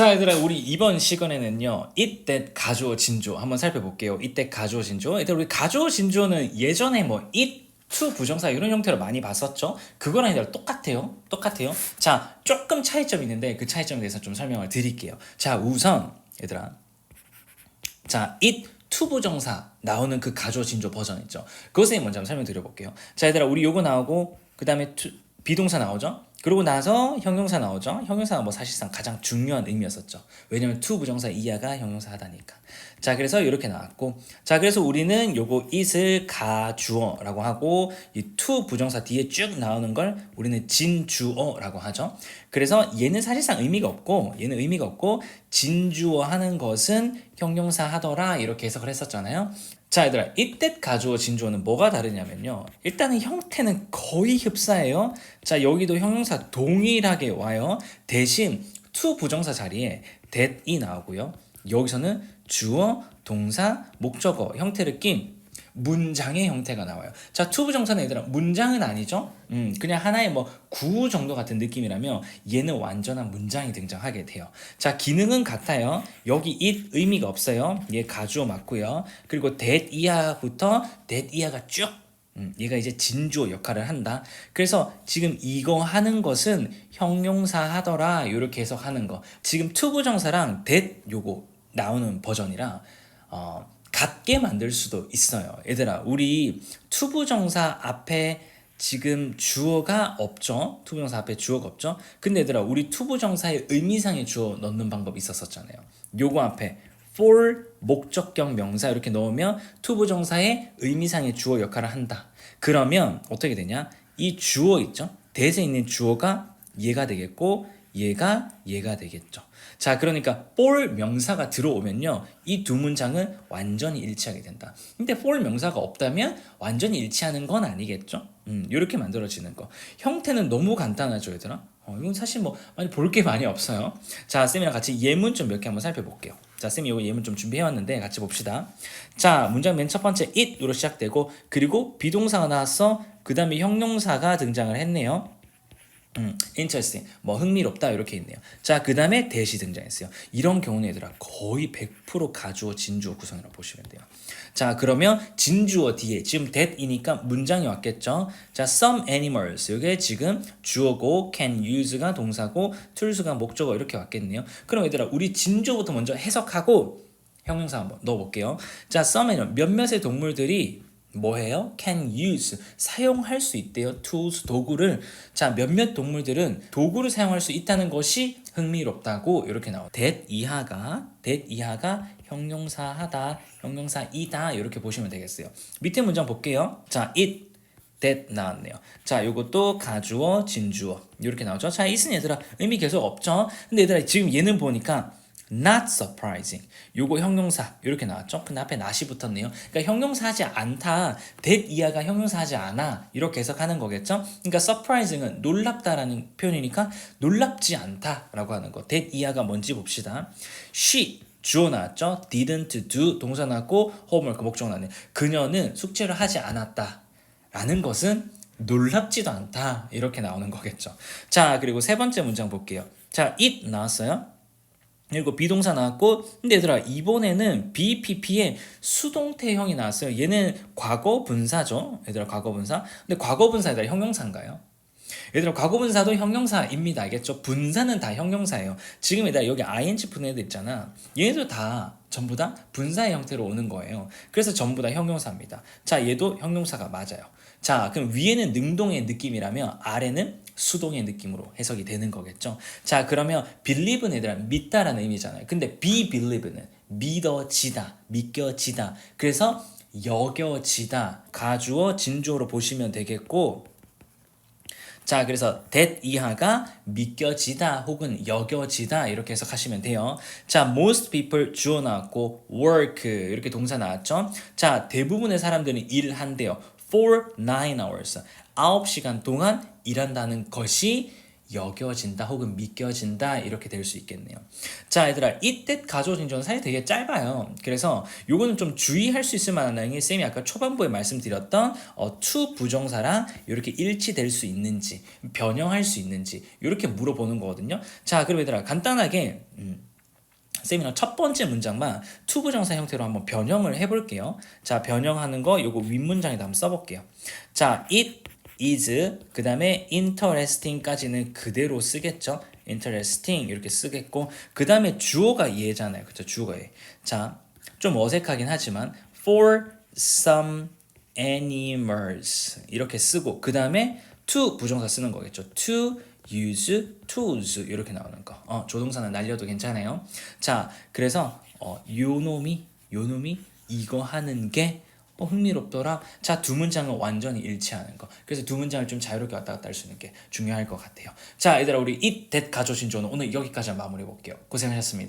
자, 얘들아, 우리 이번 시간에는요, 이때 가주어 진조 한번 살펴볼게요. 이때 가주어 진조. 얘들아, 우리 가주어 진조는 예전에 뭐 it, to 부정사 이런 형태로 많이 봤었죠. 그거랑 얘들아 똑같아요. 똑같아요. 자, 조금 차이점이 있는데 그 차이점에 대해서 좀 설명을 드릴게요. 자, 우선 얘들아, 자, it to 부정사 나오는 그 가주어 진조 버전 있죠. 그것에 먼저 한번 설명 드려 볼게요. 자, 얘들아, 우리 요거 나오고 그 다음에 비동사 나오죠. 그러고 나서 형용사 나오죠. 형용사가 뭐 사실상 가장 중요한 의미였었죠. 왜냐면 to 부정사 이하가 형용사 하다니까. 자, 그래서 이렇게 나왔고, 자, 그래서 우리는 요거 it을 가주어라고 하고 이 to 부정사 뒤에 쭉 나오는 걸 우리는 진주어라고 하죠. 그래서 얘는 사실상 의미가 없고, 얘는 의미가 없고 진주어 하는 것은 형용사 하더라 이렇게 해석을 했었잖아요. 자, 얘들아, 이때 가주어 진주어는 뭐가 다르냐면요. 일단은 형태는 거의 흡사해요. 자, 여기도 형용사 동일하게 와요. 대신 to 부정사 자리에 that이 나오고요. 여기서는 주어, 동사, 목적어 형태를 낀 문장의 형태가 나와요. 자, to 부정사는 얘들아 문장은 아니죠. 음, 그냥 하나의 뭐 구호 정도 같은 느낌이라면 얘는 완전한 문장이 등장하게 돼요. 자, 기능은 같아요. 여기 it 의미가 없어요. 얘 가주어 맞고요. 그리고 that 이하부터 that 이하가 쭉 음, 얘가 이제 진주어 역할을 한다. 그래서 지금 이거 하는 것은 형용사 하더라 이렇게 해석하는 거. 지금 to 부정사랑 that 요거 나오는 버전이라 어, 같게 만들 수도 있어요. 얘들아, 우리 투부정사 앞에 지금 주어가 없죠. 투부정사 앞에 주어가 없죠. 근데 얘들아, 우리 투부정사의 의미상의 주어 넣는 방법이 있었었잖아요. 요거 앞에 for 목적격 명사 이렇게 넣으면 투부정사의 의미상의 주어 역할을 한다. 그러면 어떻게 되냐? 이 주어 있죠? 대세 있는 주어가 얘가 되겠고 얘가 얘가 되겠죠. 자, 그러니까 for 명사가 들어오면요. 이 두 문장은 완전히 일치하게 된다. 근데 for 명사가 없다면 완전히 일치하는 건 아니겠죠? 음, 이렇게 만들어지는 거. 형태는 너무 간단하죠, 얘들아? 어, 이건 사실 뭐 많이 볼 게 많이 없어요. 자, 쌤이랑 같이 예문 좀 몇 개 한번 살펴볼게요. 자, 쌤이 이거 예문 좀 준비해왔는데 같이 봅시다. 자, 문장 맨 첫 번째 it으로 시작되고 그리고 비동사가 나왔어. 그 다음에 형용사가 등장을 했네요. 음, interesting. 뭐 흥미롭다 이렇게 있네요. 자, 그 다음에 대시 등장했어요. 이런 경우는 얘들아 거의 100% 가주어 진주어 구성이라고 보시면 돼요. 자, 그러면 진주어 뒤에 지금 that이니까 문장이 왔겠죠. 자, some animals. 이게 지금 주어고 can use가 동사고 tools가 목적어 이렇게 왔겠네요. 그럼 얘들아 우리 진주어부터 먼저 해석하고 형용사 한번 넣어 볼게요. 자, some animal 몇몇의 동물들이 뭐해요? can use 사용할 수 있대요. tools 도구를 자 몇몇 동물들은 도구를 사용할 수 있다는 것이 흥미롭다고 이렇게 나와. that 이하가 that 이하가 형용사하다 형용사이다 이렇게 보시면 되겠어요. 밑에 문장 볼게요. 자 it that 나왔네요. 자, 요것도 가주어, 진주어 이렇게 나오죠. 자, it은 얘들아 의미 계속 없죠. 근데 얘들아 지금 얘는 보니까 not surprising. 요거 형용사 이렇게 나왔죠. 근데 앞에 not이 붙었네요. 그러니까 형용사 하지 않다. that 이하가 형용사 하지 않아. 이렇게 해석하는 거겠죠. 그러니까 surprising은 놀랍다라는 표현이니까 놀랍지 않다라고 하는 거. that 이하가 뭔지 봅시다. she 주어 나왔죠. didn't do 동사 나왔고 homework 목적 나왔네. 그녀는 숙제를 하지 않았다. 라는 것은 놀랍지도 않다. 이렇게 나오는 거겠죠. 자, 그리고 세 번째 문장 볼게요. 자, it 나왔어요. 그리고 비동사 나왔고 근데 얘들아 이번에는 BPP의 수동태형이 나왔어요. 얘는 과거 분사죠. 얘들아 과거 분사. 근데 과거 분사 얘들아 형용사인가요? 얘들아 과거 분사도 형용사입니다. 알겠죠? 분사는 다 형용사예요. 지금 얘들아 여기 ing 푸는 애들 있잖아. 얘도 다 전부 다 분사의 형태로 오는 거예요. 그래서 전부 다 형용사입니다. 자, 얘도 형용사가 맞아요. 자, 그럼 위에는 능동의 느낌이라면 아래는 수동의 느낌으로 해석이 되는 거겠죠. 자, 그러면 believe는 얘들아 믿다라는 의미잖아요. 근데 be believe는 믿어지다, 믿겨지다. 그래서 여겨지다. 가주어, 진주어로 보시면 되겠고 자, 그래서 that 이하가 믿겨지다 혹은 여겨지다 이렇게 해석하시면 돼요. 자, most people 주어 나왔고 work 이렇게 동사 나왔죠. 자, 대부분의 사람들은 일한대요. for nine hours. 9시간 동안 일한다는 것이 여겨진다 혹은 믿겨진다 이렇게 될 수 있겠네요. 자, 얘들아, 이때 가져오 진조는 사실 되게 짧아요. 그래서 요거는 좀 주의할 수 있을 만한 내용이 쌤이 아까 초반부에 말씀드렸던 어, to 부정사랑 이렇게 일치될 수 있는지 변형할 수 있는지 이렇게 물어보는 거거든요. 자, 그럼 얘들아 간단하게 음, 세미나 첫 번째 문장만 to 부정사 형태로 한번 변형을 해볼게요. 자, 변형하는 거 요거 윗문장에다 한번 써볼게요. 자, it is 그 다음에 interesting까지는 그대로 쓰겠죠. interesting 이렇게 쓰겠고 그 다음에 주어가 얘잖아요. 그죠? 주어가 얘. 자, 좀 어색하긴 하지만 for some animals 이렇게 쓰고 그 다음에 to 부정사 쓰는 거겠죠. to use tools 이렇게 나오는 거. 어, 조동사는 날려도 괜찮아요. 자, 그래서 어, 요 놈이 요 놈이 이거 하는 게 어, 흥미롭더라. 자, 두 문장은 완전히 일치하는 거. 그래서 두 문장을 좀 자유롭게 왔다 갔다 할 수 있는 게 중요할 것 같아요. 자, 얘들아 우리 it that 가져오신 조는 오늘 여기까지 마무리해 볼게요. 고생하셨습니다.